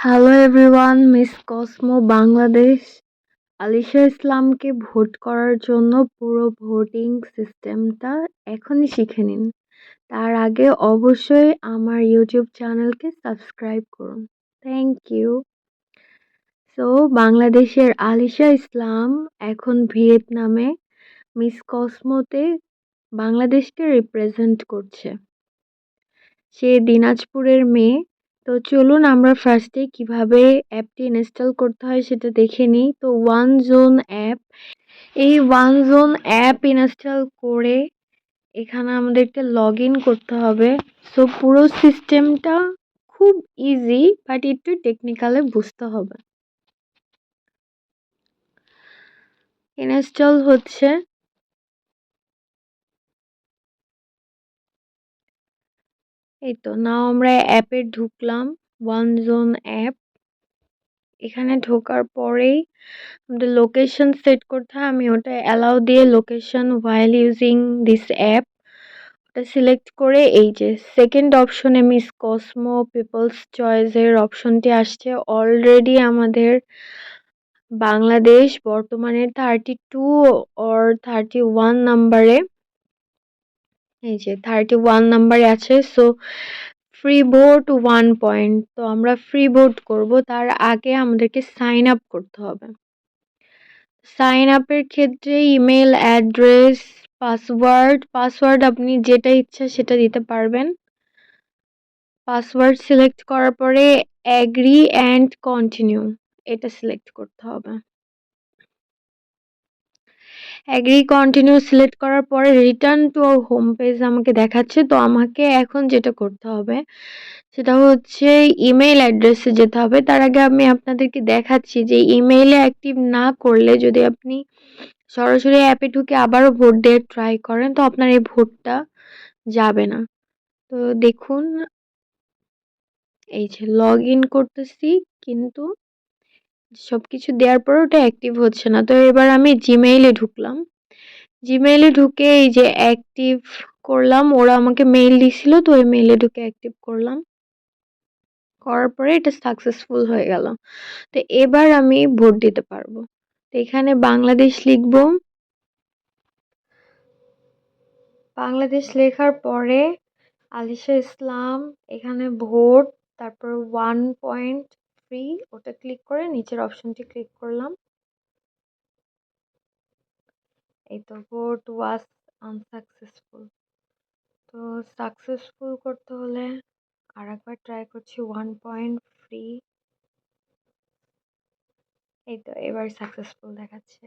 Hello everyone Miss Cosmo Bangladesh Alisha ইসলামকে vote করার জন্য পুরো ভোটিং সিস্টেমটা এখনই শিখে নিন। তার আগে অবশ্যই আমার ইউটিউব চ্যানেলকে সাবস্ক্রাইব করুন। থ্যাংক ইউ সো বাংলাদেশের আলিশা ইসলাম এখন ভিয়েতনামে মিস কসমোতে বাংলাদেশকে রিপ্রেজেন্ট করছে। সে দিনাজপুরের মেয়ে তো চলুন আমরা ফার্স্টে কীভাবে অ্যাপটি ইনস্টল করতে হয় সেটা দেখে নিই। তো ওয়ান জোন অ্যাপ এই ওয়ান জোন অ্যাপ ইনস্টল করে এখানে আমাদেরকে লগ করতে হবে। সো পুরো সিস্টেমটা খুব ইজি বাট একটু টেকনিক্যালে বুঝতে হবে। ইনস্টল হচ্ছে। এই তো, নাও আমরা অ্যাপে ঢুকলাম ওয়ান জোন অ্যাপ। এখানে ঢোকার পরেই আমাদের লোকেশন সেট করতে হয়, আমি ওটা অ্যালাউ দিয়ে location while using this app ওটা সিলেক্ট করে এই যে সেকেন্ড অপশনে মিস কসমো পিপলস চয়েসের অপশনটি আসছে। অলরেডি আমাদের বাংলাদেশ বর্তমানে thirty two or thirty one নাম্বারে এই যে থার্টি ওয়ান নাম্বারে আছে so free vote one point তো আমরা ফ্রি ভোট করব। তার আগে আমাদেরকে সাইন আপ করতে হবে। সাইন আপের ক্ষেত্রে ইমেল অ্যাড্রেস পাসওয়ার্ড পাসওয়ার্ড আপনি যেটা ইচ্ছা সেটা দিতে পারবেন। পাসওয়ার্ড সিলেক্ট করার পরে অ্যাগ্রি অ্যান্ড কন্টিনিউ এটা সিলেক্ট করতে হবে। অ্যাগ্রি কন্টিনিউ সিলেক্ট করার পরে রিটার্ন টু হোম পেজ আমাকে দেখাচ্ছে। তো আমাকে এখন যেটা করতে হবে, সেটা হচ্ছে ইমেল অ্যাড্রেসে যেতে হবে। তার আগে আমি আপনাদেরকে দেখাচ্ছি যে ইমেইলে অ্যাক্টিভ না করলে যদি আপনি সরাসরি অ্যাপে ঢুকে আবারও ভোট দিয়ে ট্রাই করেন, তো আপনার এই ভোটটা যাবে না। তো দেখুন, এই যে লগ ইন করতেছি, কিন্তু সব কিছু দেওয়ার পর ওটা অ্যাক্টিভ হচ্ছে না। তো এবার আমি জিমেইলে ঢুকলাম। জিমেইলে ঢুকে এই যে অ্যাক্টিভ করলাম, ওরা আমাকে মেইল দিছিল, তো ওই মেইলে ঢুকে অ্যাক্টিভ করলাম। করার পরে এটা সাকসেসফুল হয়ে গেল। তো এবার আমি ভোট দিতে পারব। তো এখানে বাংলাদেশ লিখব। বাংলাদেশ লেখার পরে আলিশা ইসলাম, এখানে ভোট, তারপর ওয়ান পয়েন্ট ফ্রি ওটা ক্লিক করে নিচের অপশনটি ক্লিক করলাম। এই তো ভোট ওয়াজ আনসাকসেসফুল তো সাকসেসফুল করতে হলে আর একবার ট্রাই করছি ওয়ান পয়েন্ট ফ্রি এই তো এবার সাকসেসফুল দেখাচ্ছে।